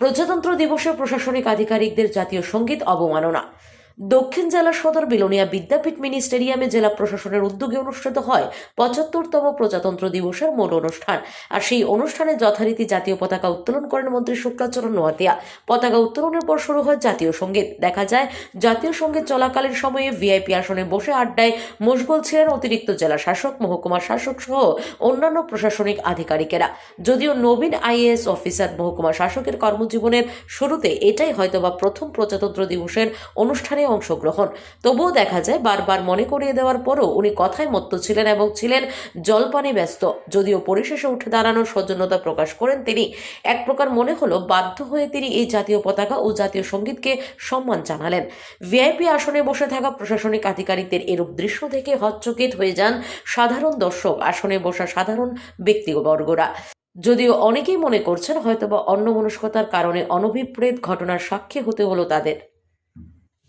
প্রজাতন্ত্র দিবসে প্রশাসনিক আধিকারিকদের জাতীয় সংগীত অবমাননা। দক্ষিণ জেলা সদর বিলোনিয়া বিদ্যাপীঠ মিনি স্টেডিয়ামে জেলা প্রশাসনের উদ্যোগে অনুষ্ঠিত হয় পঁচাত্তরতম প্রজাতন্ত্র দিবসের মূল অনুষ্ঠান। আর সেই অনুষ্ঠানে যথারীতি জাতীয় পতাকা উত্তোলন করেন মন্ত্রী শুক্লাচরণ নোয়াতিয়া। পতাকা উত্তোলনের পর শুরু হয় জাতীয় সংগীত। দেখা যায়, জাতীয় সংগীত চলাকালীন সময়ে ভিআইপি আসনে বসে আড্ডায় মশগুল ছিলেন অতিরিক্ত জেলা শাসক, মহকুমা শাসক সহ অন্যান্য প্রশাসনিক আধিকারিকেরা। যদিও নবীন আইএএস অফিসার, মহকুমা শাসকের কর্মজীবনের শুরুতে এটাই হয়তোবা প্রথম প্রজাতন্ত্র দিবসের অনুষ্ঠানে অংশগ্রহণ। তবুও দেখা যায়, বারবার মনে করিয়ে দেওয়ার পরও উনি কথায় মত্ত ছিলেন এবং ছিলেন জলপানে ব্যস্ত। যদিও পরিশেষে উঠে দাঁড়ানোর সৌজন্যতা প্রকাশ করেন তিনি, এক প্রকার মনে হলো বাধ্য হয়ে তিনি এই জাতীয় পতাকা ও জাতীয় সঙ্গীতকে সম্মান জানালেন। ভিআইপি আসনে বসে থাকা প্রশাসনিক আধিকারিকদের এরূপ দৃশ্য দেখে হচ্চকিত হয়ে যান সাধারণ দর্শক, আসনে বসা সাধারণ ব্যক্তিবর্গরা। যদিও অনেকেই মনে করছেন হয়তোবা অন্যমনস্কতার কারণে অনভিপ্রেত ঘটনার সাক্ষী হতে হলো তাদের।